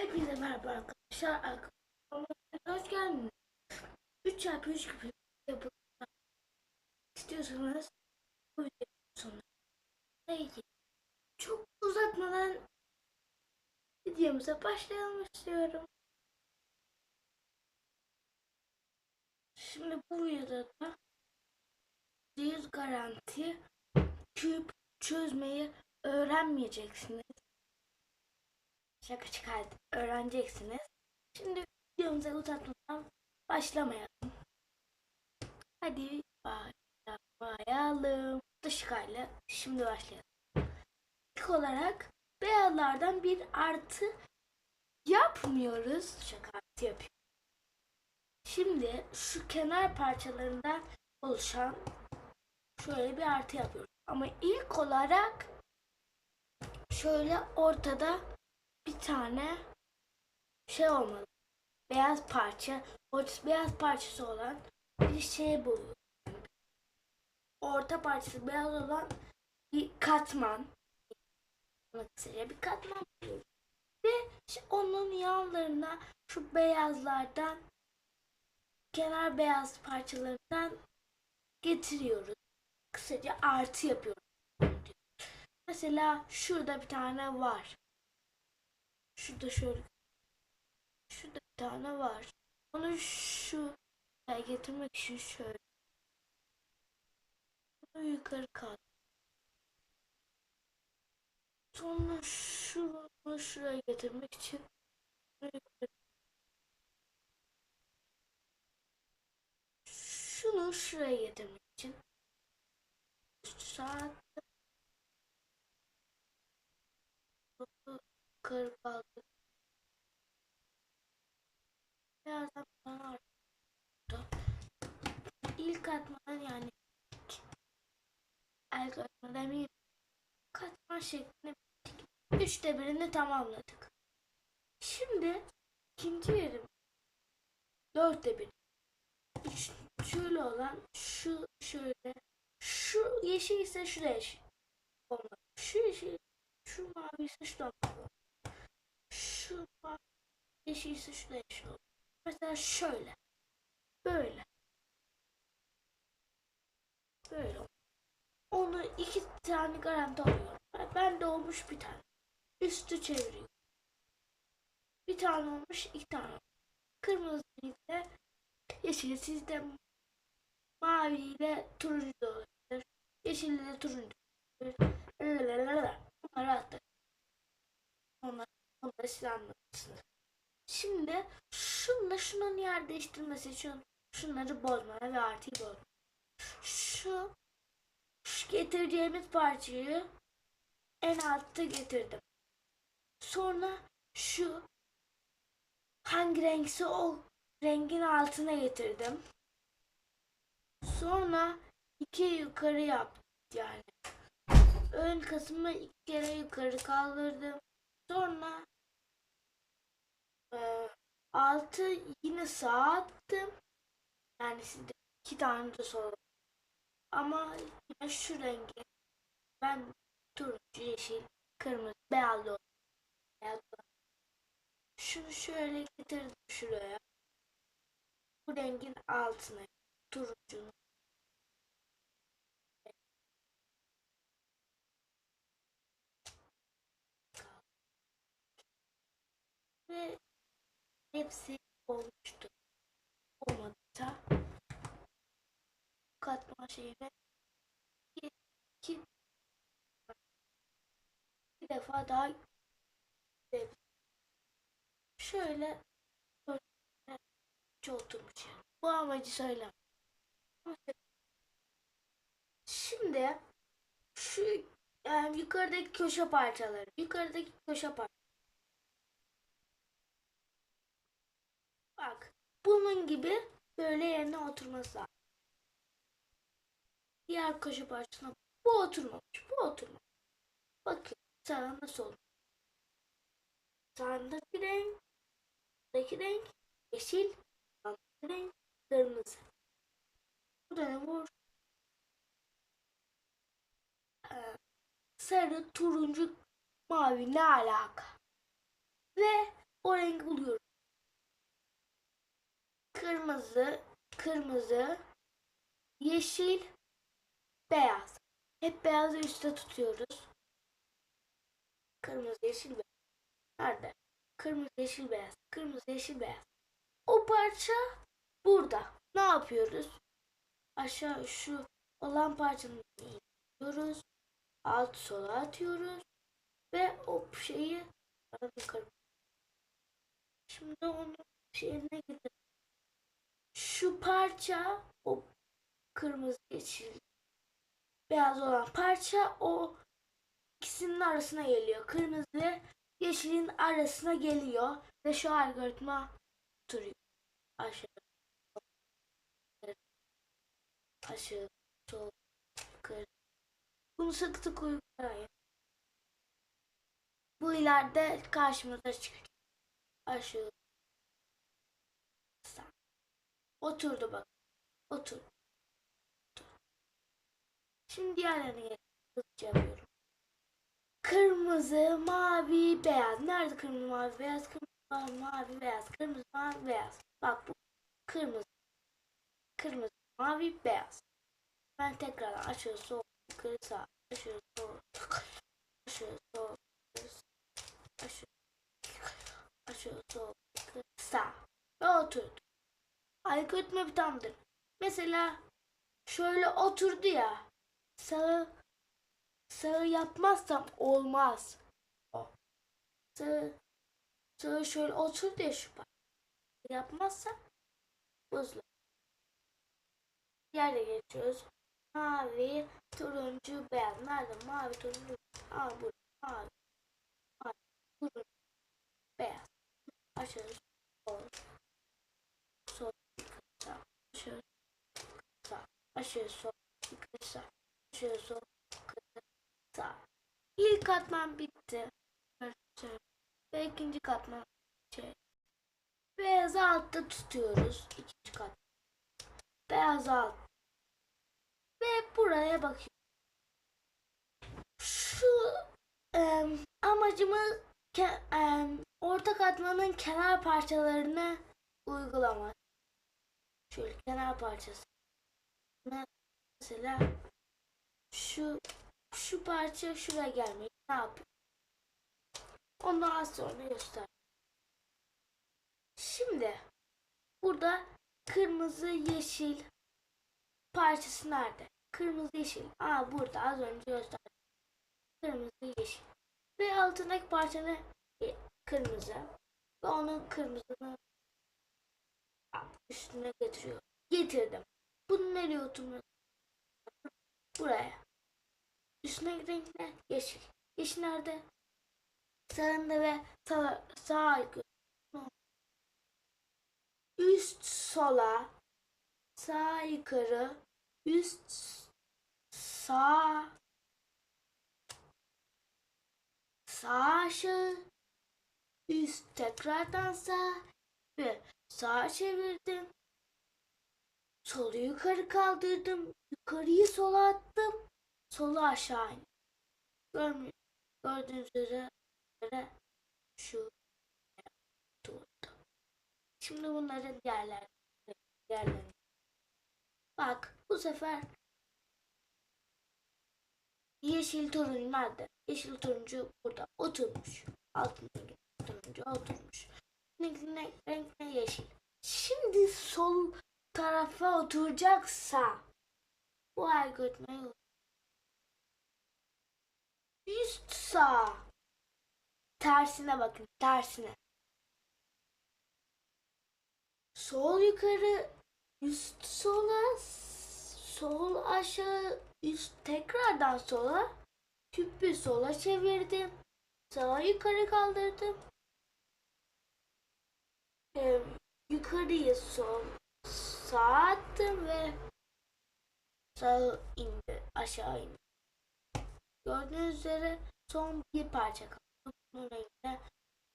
Hepinize merhaba arkadaşlar. Arkadaşlar hoş geldiniz. 3 çarpı 3 gibi yapılmak istiyorsanız bu videonun sonuna? Çok uzatmadan videomuza başlayalım istiyorum. Şimdi bu videoda da yüz garanti küp çözmeyi öğrenmeyeceksiniz. Şaka çıkardım. Öğreneceksiniz. Şimdi videomuza uzatmadan başlamayalım. Hadi başlayalım. Dışkayla şimdi başlayalım. İlk olarak beyazlardan bir artı yapmıyoruz. Şaka artı yapıyoruz. Şimdi şu kenar parçalarından oluşan şöyle bir artı yapıyoruz. Ama ilk olarak şöyle ortada bir tane şey olmalı. Beyaz parça, ortası beyaz parçası olan bir şey buluyor. Orta parçası beyaz olan bir katman. Kısaca bir katman buluyoruz. Ve işte onun yanlarına şu beyazlardan kenar beyaz parçalarından getiriyoruz. Kısaca artı yapıyoruz. Mesela şurada bir tane var. Şurada şöyle. Şurada bir tane var. Onu şu getirmek için şöyle. Bunu yukarı kalk. Sonra şunu şuraya getirmek için şunu şuraya getirmek için saat yukarı kaldı. Birazdan bana arttı. İlk katmanın yani el katmanı demeyeyim. Katman şeklini bittik. Üçte birini tamamladık. Şimdi ikinci yerim. Dörtte bir. Üç, şöyle olan şu şöyle. Şu yeşil ise şu da yeşil. Olmadı. Şu yeşil şu mavi ise şu olmalı. Şu mavi yeşil ise şu da yeşil olur. Mesela şöyle. Böyle. Böyle. Onu iki tane garanti alıyorum. Ben de olmuş bir tane. Üstü çeviriyor. Bir tane olmuş, iki tane olmuş. Kırmızı ile yeşil sizde mavi ile turuncu da olabilir. Yeşil ile turuncu. Bunları attık. Onlar, onları siz anlatırsınız. Şimdi şunla şunun yer değiştirmesi için şunları bozmana ve artıyı bozma. Şu, şu getireceğimiz parçayı en altta getirdim. Sonra şu hangi renkse o rengin altına getirdim. Sonra iki yukarı yaptım yani. Ön kısmı iki kere yukarı kaldırdım. Sonra e, altı yine sağa. Yani sizde iki tane de sol. Ama yine şu rengi ben turuncu, yeşil, kırmızı, beyaz da. Şunu şöyle getirdim şuraya. Bu rengin altına turuncunun ve hepsi olmuştu. Olmadıysa katma şeyine iki, iki, bir defa daha şöyle oturmuş. Bu amacı söylem. Şimdi şu yani yukarıdaki köşe parçaları, yukarıdaki köşe parçaları Bak bunun gibi böyle yerine oturması lazım. Diğer köşe parçasına bu oturmamış. Bu oturmamış. Bakın sağ nasıl olur. Sağındaki renk, buradaki renk yeşil, sağındaki renk kırmızı. Burada ne var? Ee, sarı, turuncu, mavi ne alaka? Ve o rengi buluyoruz. Kırmızı, kırmızı, yeşil, beyaz. Hep beyazı üstte tutuyoruz. Kırmızı, yeşil, beyaz. Nerede? Kırmızı, yeşil, beyaz. Kırmızı, yeşil, beyaz. O parça burada. Ne yapıyoruz? Aşağı şu olan parçanın iniyoruz. Alt sola atıyoruz. Ve o şeyi yukarı. Şimdi onu şeyine gidelim. Şu parça o kırmızı yeşil beyaz olan parça o ikisinin arasına geliyor. Kırmızı yeşilin arasına geliyor ve şu algoritma duruyor. Aşağı aşağı sol yukarı. Bunu sık sık uygulayın. Bu ileride karşımıza çıkacak. Aşağı sağ. Oturdu bak. Otur. Otur. Şimdi diğerlerine geçelim. Hızlıca yapıyorum. Kırmızı, mavi, beyaz. Nerede kırmızı, mavi, beyaz? Kırmızı, mavi, beyaz. Kırmızı, mavi, beyaz. Bak bu kırmızı. Kırmızı, mavi, beyaz. Ben tekrar aşağı sol, yukarı sağ, aşağı sol, aşağı sol, aşağı, aşağı sol, yukarı sağ. Ve oturdu. Algoritma bir tamdır. Mesela şöyle oturdu ya. Sağı sağı yapmazsam olmaz. Sağı, sağı şöyle oturdu ya şu bak. Yapmazsam bozulur. Yerde geçiyoruz. Mavi, turuncu, beyaz. Nerede? Mavi, turuncu. Aa burada. Mavi, turuncu, beyaz. Aşağı, sol, sol, sağ, aşağı, sağ, aşağı, sol, yukarı, sağ, yukarı, sağ. İlk katman bitti. Ve ikinci katman şey. Beyazı altta tutuyoruz. İkinci kat. Beyaz alt. Ve buraya bakıyorum. Şu em, amacımız ke, em, orta katmanın kenar parçalarını uygulamak. Şöyle kenar parçası. Mesela şu şu parça şuraya gelmeyi ne yapıyor? Onu az sonra göster. Şimdi burada kırmızı yeşil parçası nerede? Kırmızı yeşil. Aa burada az önce gösterdim. Kırmızı yeşil. Ve altındaki parçanı e, kırmızı. Ve onun kırmızını üstüne getiriyor. Getirdim. Bunu nereye oturmuyor? Buraya. Üstüne renk ne? Yeşil. Yeşil nerede? Sağında ve sağ, sağ üst sola sağ yukarı üst sağ sağ aşağı üst tekrardan sağ ve sağa çevirdim solu yukarı kaldırdım yukarıyı sola attım solu aşağı indim Görmüyor. gördüğünüz üzere şu durdu. Şimdi bunların diğerler diğerlerini. Bak bu sefer yeşil turuncu nerede? Yeşil turuncu burada oturmuş. Altındaki turuncu oturmuş. Renkli renkli yeşil. Şimdi sol tarafa oturacaksa bu algoritmayı üst sağ. Tersine bakın tersine. Sol yukarı üst sola sol aşağı üst tekrardan sola. Tüpü sola çevirdim sağa yukarı kaldırdım. Ee, yukarıyı sol sağa attım ve sağa indi aşağı indi gördüğünüz üzere son bir parça kaldı bunun rengi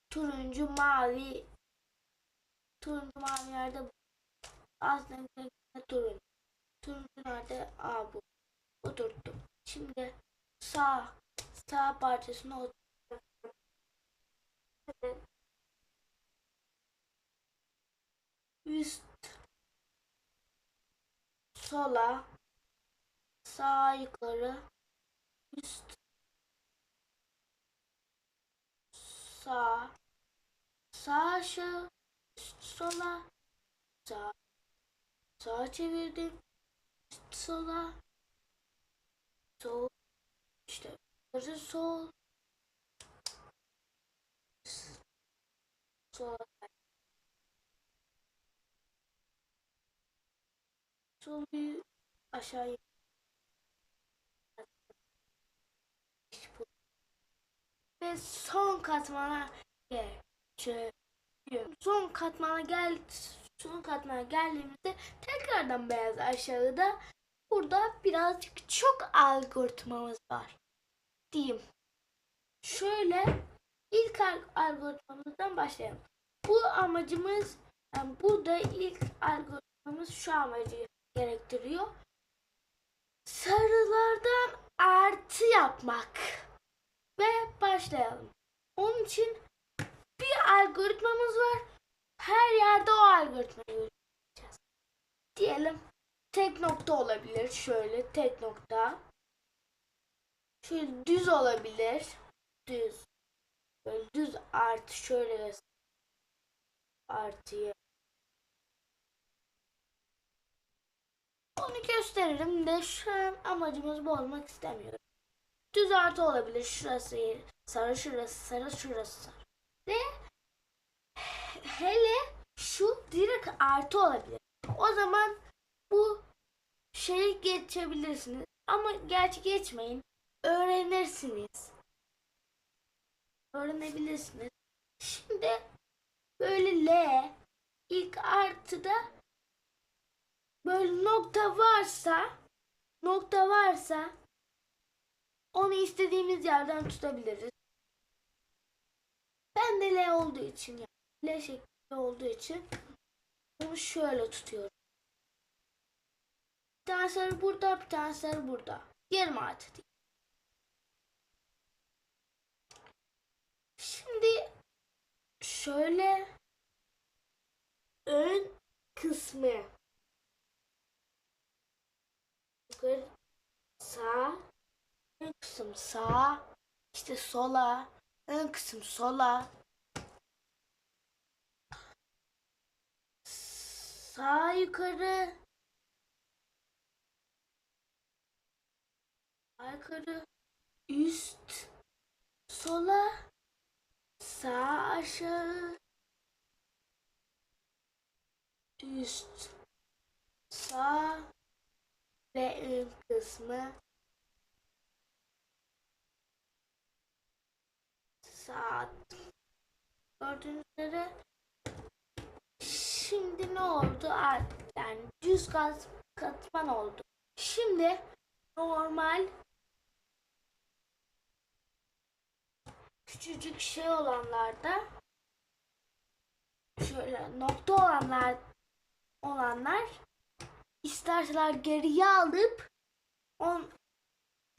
turuncu mavi turuncu mavi yerde az renkli turuncu. Turuncu nerede? Aa bu. Oturttum. Şimdi sağ sağ parçasına oturttum. Üst sola sağ yukarı sağ sağ aşağı üst sola. Sağ sağa çevirdim. Üst sola. Sol işte yukarı sol. Sol. Bir aşağıya ve son katmana geçiyorum. Son katmana gel son katmana geldiğimizde tekrardan beyaz aşağıda burada birazcık çok algoritmamız var diyeyim. Şöyle ilk al- algoritmamızdan başlayalım. Bu amacımız yani burada ilk algoritmamız şu amacı gerektiriyor. Sarılardan artı yapmak. Ve başlayalım. Onun için bir algoritmamız var. Her yerde o algoritmayı uygulayacağız. Diyelim tek nokta olabilir. Şöyle tek nokta. Şöyle düz olabilir. Düz. Böyle düz artı şöyle artıyı. Onu gösteririm de şu an amacımız bu olmak istemiyorum. Düz artı olabilir. Şurası sarı, şurası sarı, şurası sarı. Ve hele şu direkt artı olabilir. O zaman bu şeyi geçebilirsiniz. Ama gerçi geçmeyin. Öğrenirsiniz. Öğrenebilirsiniz. Şimdi böyle L ilk artıda böyle nokta varsa nokta varsa onu istediğimiz yerden tutabiliriz. Ben de L olduğu için yani L şeklinde olduğu için onu şöyle tutuyorum. Bir tane sarı burada, bir tane sarı burada. Yarım artı değil. Şimdi şöyle ön kısmı yukarı sağ kısım sağ işte sola ön kısım sola. Sağ yukarı. Yukarı. Üst sola. Sağ aşağı. Üst sağ ve ön kısmı sağ gördüğünüz üzere şimdi ne oldu? Yani düz kat, katman oldu. Şimdi normal küçücük şey olanlarda şöyle nokta olanlar olanlar isterseler geriye alıp on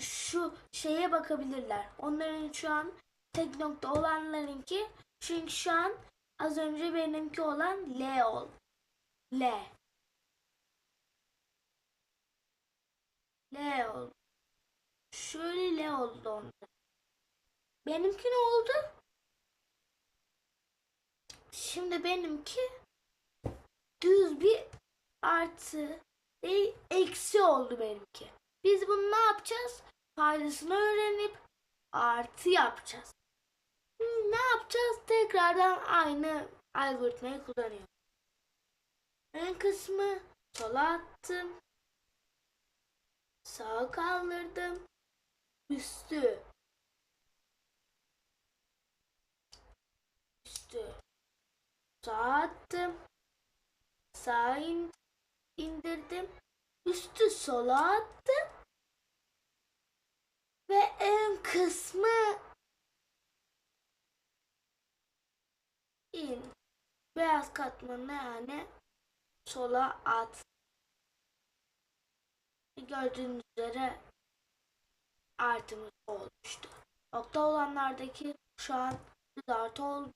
şu şeye bakabilirler. Onların şu an tek nokta olanlarınki çünkü şu an az önce benimki olan L ol. L. L oldu. Şöyle L oldu onda. Benimki ne oldu? Şimdi benimki düz bir artı değil eksi oldu benimki. Biz bunu ne yapacağız? Faydasını öğrenip artı yapacağız. Ne yapacağız? Tekrardan aynı algoritmayı kullanıyorum. Ön kısmı sola attım. Sağa kaldırdım. Üstü. Üstü. Sağa attım. Sağa in- indirdim. Üstü sola attım. Ve en kısmı in. Beyaz katmanı yani sola at. Gördüğünüz üzere artımız olmuştu. Nokta olanlardaki şu an düz artı oldu.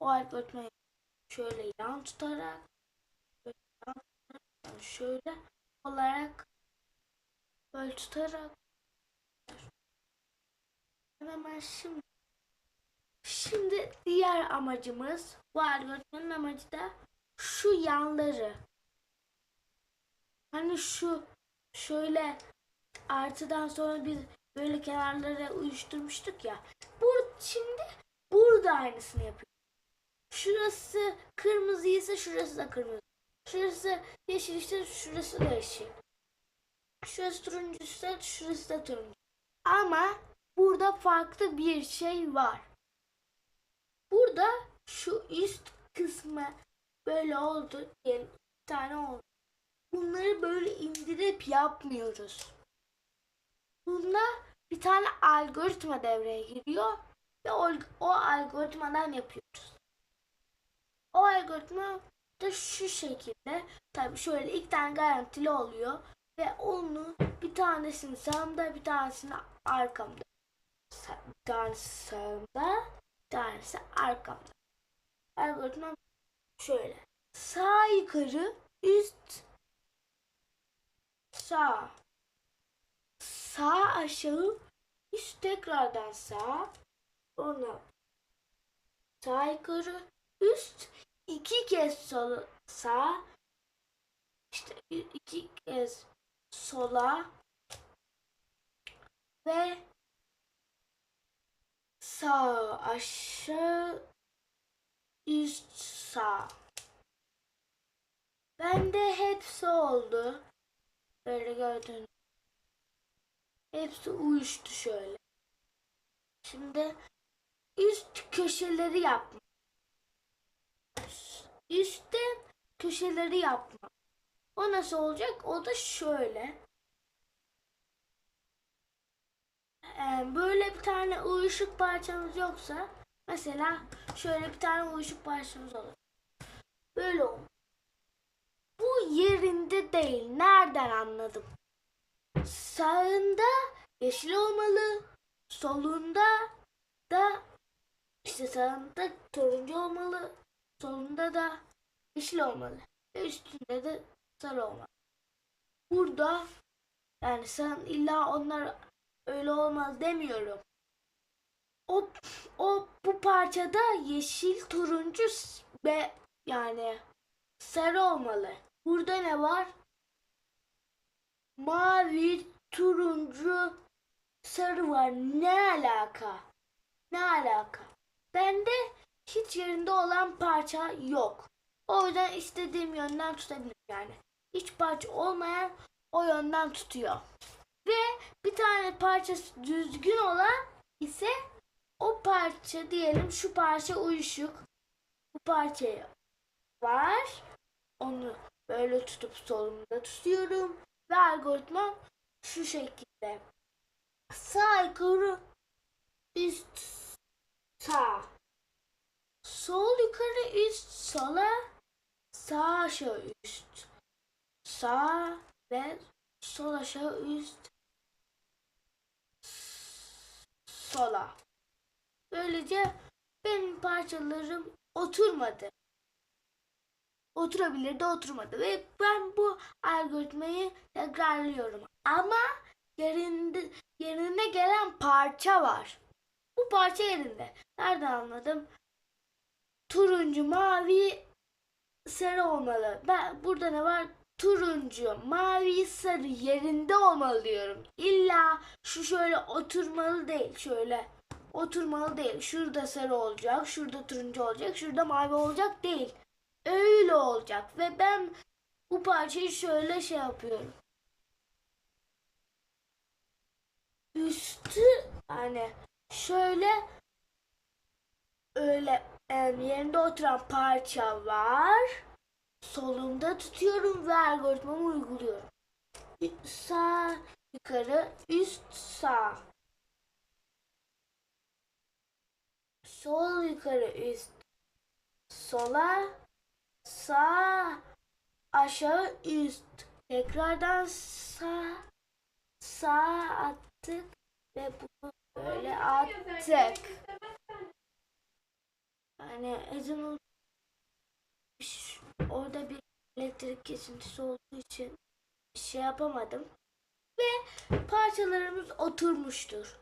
O algoritmayı şöyle yan tutarak sonra şöyle olarak böyle tutarak hemen şimdi şimdi diğer amacımız bu algoritmanın amacı da şu yanları hani şu şöyle artıdan sonra biz böyle kenarlara uyuşturmuştuk ya. Bu şimdi burada aynısını yapıyor. Şurası kırmızıysa şurası da kırmızı. Şurası yeşil ise şurası da yeşil. Şurası turuncuysa şurası da turuncu. Ama burada farklı bir şey var. Burada şu üst kısmı böyle oldu diyelim. Bir tane oldu. Bunları böyle indirip yapmıyoruz. Bunda bir tane algoritma devreye giriyor ve o, o algoritmadan yapıyoruz. O algoritma da şu şekilde tabii şöyle ilk tane garantili oluyor ve onu bir tanesini sağımda bir tanesini arkamda. Bir sağımda tanesi arkamda. Algoritma şöyle. Sağ yukarı üst sağ sağ aşağı üst tekrardan sağ ona sağ yukarı üst iki kez sol sağ işte iki kez sola ve sağ aşağı üst sağ bende hepsi oldu böyle gördüğünüz Hepsi uyuştu şöyle. Şimdi üst köşeleri yapma. Üstte köşeleri yapma. O nasıl olacak? O da şöyle. Ee, böyle bir tane uyuşuk parçamız yoksa mesela şöyle bir tane uyuşuk parçamız olur. Böyle olur. Bu yerinde değil. Nereden anladım? sağında yeşil olmalı. Solunda da işte sağında turuncu olmalı. Solunda da yeşil olmalı. Ve üstünde de sarı olmalı. Burada yani sen illa onlar öyle olmaz demiyorum. O o bu parçada yeşil, turuncu ve yani sarı olmalı. Burada ne var? mavi, turuncu, sarı var. Ne alaka? Ne alaka? Bende hiç yerinde olan parça yok. O yüzden istediğim yönden tutabilirim yani. Hiç parça olmayan o yönden tutuyor. Ve bir tane parçası düzgün olan ise o parça diyelim şu parça uyuşuk. Bu parçaya var. Onu böyle tutup solumda tutuyorum. Ve algoritma şu şekilde. Sağ yukarı üst sağ. Sol yukarı üst sola. Sağ aşağı üst. Sağ ve sol aşağı üst. Sola. Böylece benim parçalarım oturmadı oturabilir de oturmadı. Ve ben bu algoritmayı tekrarlıyorum. Ama yerinde, yerine gelen parça var. Bu parça yerinde. Nereden anladım? Turuncu, mavi, sarı olmalı. Ben burada ne var? Turuncu, mavi, sarı yerinde olmalı diyorum. İlla şu şöyle oturmalı değil. Şöyle oturmalı değil. Şurada sarı olacak, şurada turuncu olacak, şurada mavi olacak değil öyle olacak ve ben bu parçayı şöyle şey yapıyorum. Üstü hani şöyle öyle yani yerinde oturan parça var. Solumda tutuyorum ve algoritmamı uyguluyorum. Sağ yukarı üst sağ. Sol yukarı üst sola sağ aşağı üst tekrardan sağ sağ attık ve bunu böyle attık. Yani ezan orada bir elektrik kesintisi olduğu için şey yapamadım. Ve parçalarımız oturmuştur.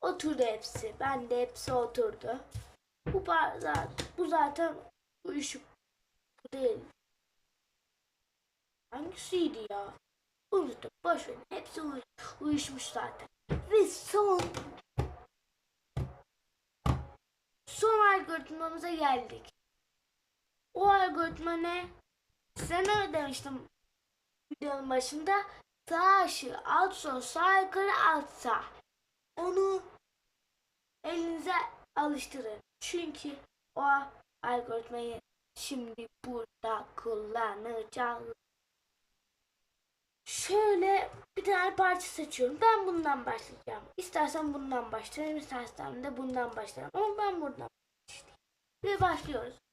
Oturdu hepsi. Ben de hepsi oturdu. Bu, par- bu zaten uyuşuk. Değil. Hangisiydi ya? Unuttum. Boş verin. Hepsi uy- uyuşmuş zaten. Ve son son algoritmamıza geldik. O algoritma ne? Ne demiştim videonun başında? Sağ aşağı, alt sol, sağ yukarı, alt sağ. Onu elinize alıştırın. Çünkü o algoritmayı şimdi burada kullanacağız. Şöyle bir tane parça seçiyorum. Ben bundan başlayacağım. İstersen bundan başlarım, istersen de bundan başlarım. Ama ben buradan başlayayım. Ve başlıyoruz.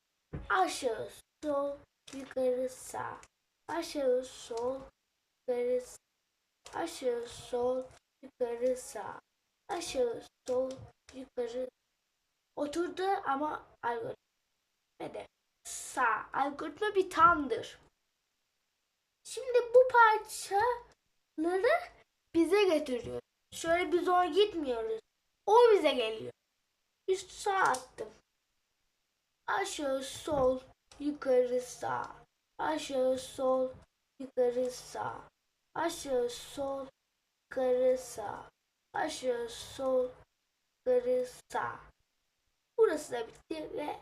Aşağı, sol, yukarı, sağ. Aşağı, sol, yukarı, sağ. Aşağı, sol, yukarı, sağ. Aşağı, sol, yukarı. Oturdu ama algoritma de sağ. Algoritma bir tamdır. Şimdi bu parçaları bize getiriyor. Şöyle biz ona gitmiyoruz. O bize geliyor. Üst sağ attım. Aşağı sol, yukarı sağ. Aşağı sol, yukarı sağ. Aşağı sol, yukarı sağ. Aşağı sol, yukarı sağ. Burası da bitti ve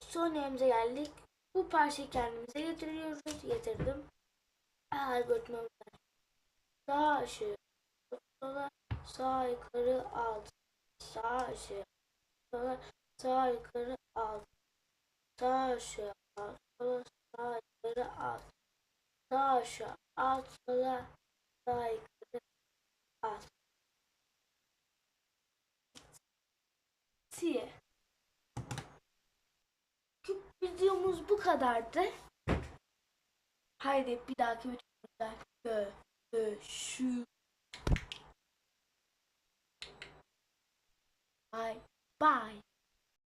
son yerimize geldik. Bu parçayı kendimize getiriyoruz. Getirdim. Algoritmamız var. Sağ aşağı, sola, sağ yukarı, alt. Sağ aşağı, sola, sağ yukarı, alt. Sağ aşağı, sola, sağ yukarı, alt. Sağ aşağı, alt, sola, sağ yukarı, alt. Siye. Videomuz bu kadardı. Haydi bir dahaki videoda görüşürüz. Bye bye.